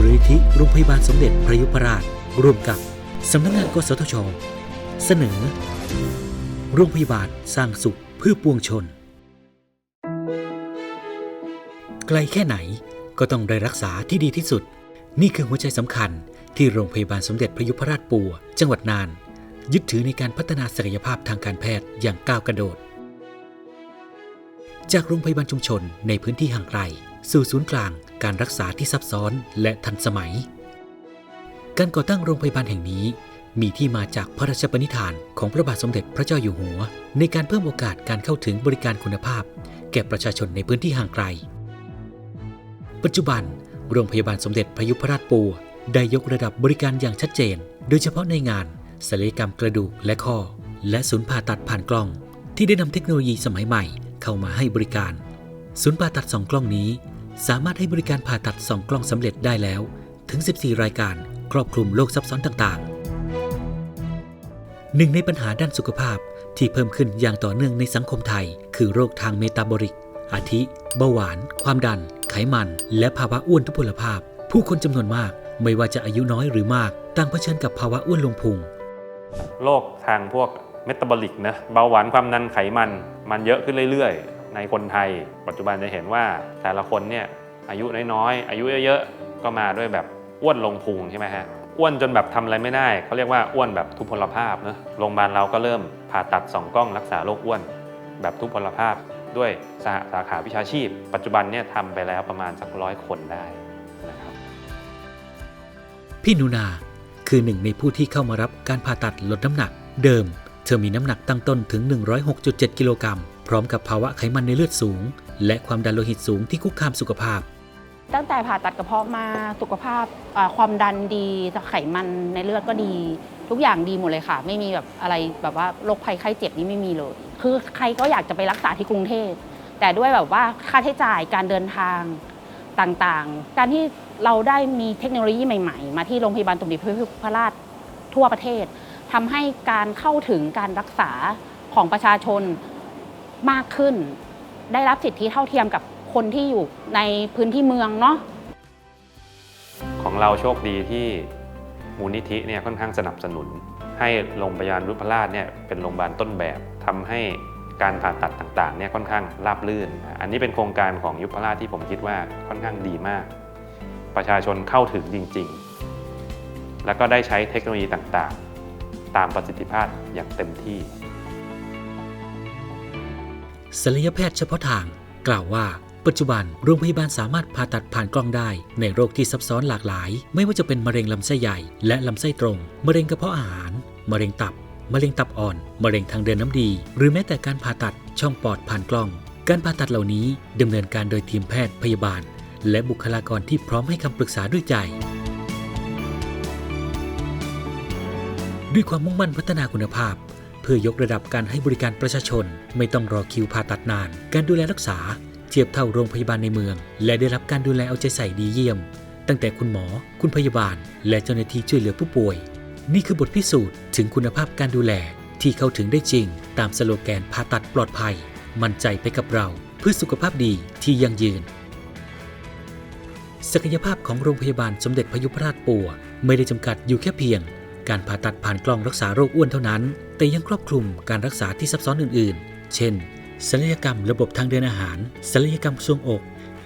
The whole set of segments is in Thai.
ูลนิธิโรงพยาบาลสมเด็จพระยุพราชร่วมกับสำนักงานกสทช เสนอ โรงพยาบาลสร้างสุขเพื่อปวงชน ไกลแค่ไหนก็ต้องได้รักษาที่ดีที่สุด นี่คือหัวใจสำคัญที่โรงพยาบาลสมเด็จพระยุพราชปัว จังหวัดน่าน ยึดถือในการพัฒนาศักยภาพทางการแพทย์อย่างก้าวกระโดด จากโรงพยาบาลชุมชนในพื้นที่ห่างไกล สู่ศูนย์กลาง การรักษาที่ซับซ้อนและทันสมัย การก่อตั้งโรงพยาบาลแห่งนี้ มีที่มาจากพระราชปณิธานของพระบาทสมเด็จพระเจ้าอยู่หัว ในการเพิ่มโอกาสการเข้าถึงบริการคุณภาพ แก่ประชาชนในพื้นที่ห่างไกล ปัจจุบัน โรงพยาบาลสมเด็จพระยุพราชปัวได้ยกระดับบริการอย่างชัดเจน โดยเฉพาะในงานศัลยกรรมกระดูกและข้อ และศูนย์ผ่าตัดผ่านกล้อง ที่ได้นำเทคโนโลยีสมัยใหม่เข้ามาให้บริการ ศูนย์ผ่าตัดสองกล้องนี้ สามารถให้บริการผ่าตัดสองกล้องสำเร็จได้แล้ว ถึง 14 รายการ ครอบคลุมโรคซับซ้อนต่างๆ หนึ่งในปัญหาด้านสุขภาพที่เพิ่มขึ้นอย่างต่อเนื่องในสังคมไทย คือโรคทางเมตาบอลิก อาทิ เบาหวาน ความดัน ไขมัน และภาวะอ้วนทุพพลภาพ ผู้คนจำนวนมาก ไม่ว่าจะอายุน้อยหรือมาก ต่างเผชิญกับภาวะอ้วนลงพุง โรคทางพวกเมตาบอลิกนะ เบาหวานความดันไขมัน มันเยอะขึ้นเรื่อยๆ ในคนไทย ปัจจุบันจะเห็นว่าแต่ละคนเนี่ยอายุน้อยๆอายุเยอะๆก็มาด้วยแบบอ้วนลงพุงใช่ไหมฮะอ้วนจนแบบทำอะไรไม่ได้เขาเรียกว่าอ้วนแบบทุพพลภาพนะโรงพยาบาลเราก็เริ่มผ่าตัดสองกล้องรักษาโรคอ้วน แบบทุพพลภาพด้วยสหสาขาวิชาชีพ ปัจจุบันเนี่ยทำไปแล้วประมาณสักร้อยคนได้นะครับพี่นูนาคือหนึ่งในผู้ที่เข้ามารับการผ่าตัดลดน้ำหนัก เดิม เธอมีน้ำหนักตั้งต้นถึง 106.7 กิโลกรัม พร้อมกับภาวะไขมันในเลือดสูง และความดันโลหิตสูงที่คุกคามสุขภาพ ตั้งแต่ผ่าตัดกระเพาะมาสุขภาพความดันดีไขมันในเลือดก็ดี ทุกอย่างดีหมดเลยค่ะ ไม่มีแบบอะไรแบบว่าโรคภัยไข้เจ็บนี่ไม่มีเลย คือใครก็อยากจะไปรักษาที่กรุงเทพแต่ด้วยแบบว่าค่าใช้จ่ายการเดินทางต่างๆ การที่เราได้มีเทคโนโลยีใหม่ๆ มาที่โรงพยาบาลสมเด็จพระราชทั่วประเทศทำให้การเข้าถึงการรักษาของประชาชน มากขึ้น ได้รับสิทธิเท่าเทียมกับคนที่อยู่ในพื้นที่เมืองเนาะของเราโชคดีที่มูลนิธิเนี่ยค่อนข้างสนับสนุน ให้โรงพยาบาลรุพราชเนี่ยเป็นโรงพยาบาลต้นแบบทำให้การผ่าตัดต่างๆเนี่ยค่อนข้างราบรื่น อันนี้เป็นโครงการของยุพราชที่ผมคิดว่าค่อนข้างดีมาก ประชาชนเข้าถึงจริง ๆ แล้วก็ได้ใช้เทคโนโลยีต่างๆ ตามประสิทธิภาพอย่างเต็มที่ ศัลยแพทย์เฉพาะทาง กล่าวว่า ปัจจุบันโรงพยาบาลสามารถผ่าตัดผ่านกล้องได้ ในโรคที่ซับซ้อนหลากหลาย ไม่ว่าจะเป็นมะเร็งลำไส้ใหญ่ และลำไส้ตรง มะเร็งกระเพาะอาหาร มะเร็งตับ มะเร็งตับอ่อน มะเร็งทางเดินน้ำดี หรือแม้แต่การผ่าตัดช่องปอดผ่านกล้อง การผ่าตัดเหล่านี้ดำเนินการโดยทีมแพทย์พยาบาล และบุคลากรที่พร้อมให้คำปรึกษาด้วยใจด้วยความมุ่งมั่นพัฒนาคุณภาพ เพื่อยกระดับการให้บริการประชาชน ไม่ต้องรอคิวผ่าตัดนาน การดูแลรักษา เทียบเท่าโรงพยาบาลในเมือง และได้รับการดูแลเอาใจใส่ดีเยี่ยม ตั้งแต่คุณหมอ คุณพยาบาล และเจ้าหน้าที่ช่วยเหลือผู้ป่วย นี่คือบทพิสูจน์ถึงคุณภาพการดูแลที่เข้าถึงได้จริง ตามสโลแกนผ่าตัดปลอดภัย มั่นใจไปกับเรา เพื่อสุขภาพดีที่ยั่งยืน ศักยภาพของโรงพยาบาลสมเด็จพยุพราชปัว ไม่ได้จำกัดอยู่แค่เพียง การผ่าตัดผ่านกล้องรักษาโรคอ้วนเท่านั้น แต่ยังครอบคลุมการรักษาที่ซับซ้อนอื่น ๆ เช่นศัลยกรรมระบบทางเดินอาหารศัลยกรรมทรวงอก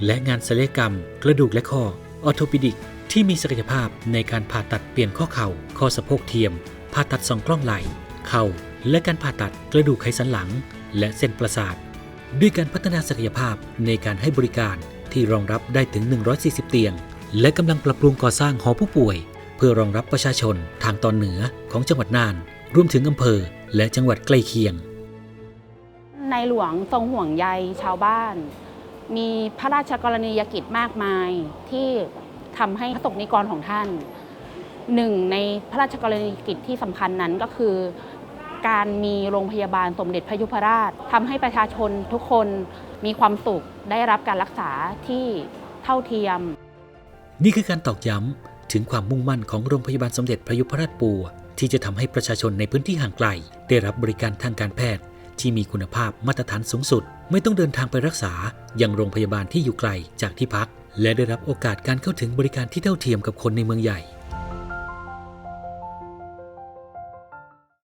และงานศัลยกรรม กระดูกและข้อออโทปิดิก ที่มีศักยภาพในการผ่าตัดเปลี่ยนข้อเข่า ข้อสะโพกเทียม ผ่าตัดสองกล้องไหล่เข่า และการผ่าตัดกระดูกไขสันหลัง และเส้นประสาท ด้วยการพัฒนาศักยภาพในการให้บริการที่รองรับได้ถึง 140 เตียง และกำลังปรับปรุงก่อสร้างหอผู้ป่วย เพื่อรองรับประชาชนทางตอนเหนือของจังหวัดน่าน รวมถึงอำเภอและจังหวัดใกล้เคียง ในหลวงทรงห่วงใยชาวบ้าน มีพระราชกรณียกิจมากมายที่ทำให้พระสงฆ์นิกรของท่านหนึ่งในพระราชกรณียกิจที่สำคัญนั้นก็คือ การมีโรงพยาบาลสมเด็จพระยุพราชทำให้ประชาชนทุกคนมีความสุขได้รับการรักษาที่เท่าเทียม นี่คือการตอกย้ำถึงความมุ่งมั่นของโรงพยาบาลสมเด็จพระยุพราชปัว ที่จะทำให้ประชาชนในพื้นที่ห่างไกล ได้รับบริการทางการแพทย์ ที่มีคุณภาพมาตรฐานสูงสุด ไม่ต้องเดินทางไปรักษา ยังโรงพยาบาลที่อยู่ไกลจากที่พัก และได้รับโอกาสการเข้าถึงบริการที่เท่าเทียมกับคนในเมืองใหญ่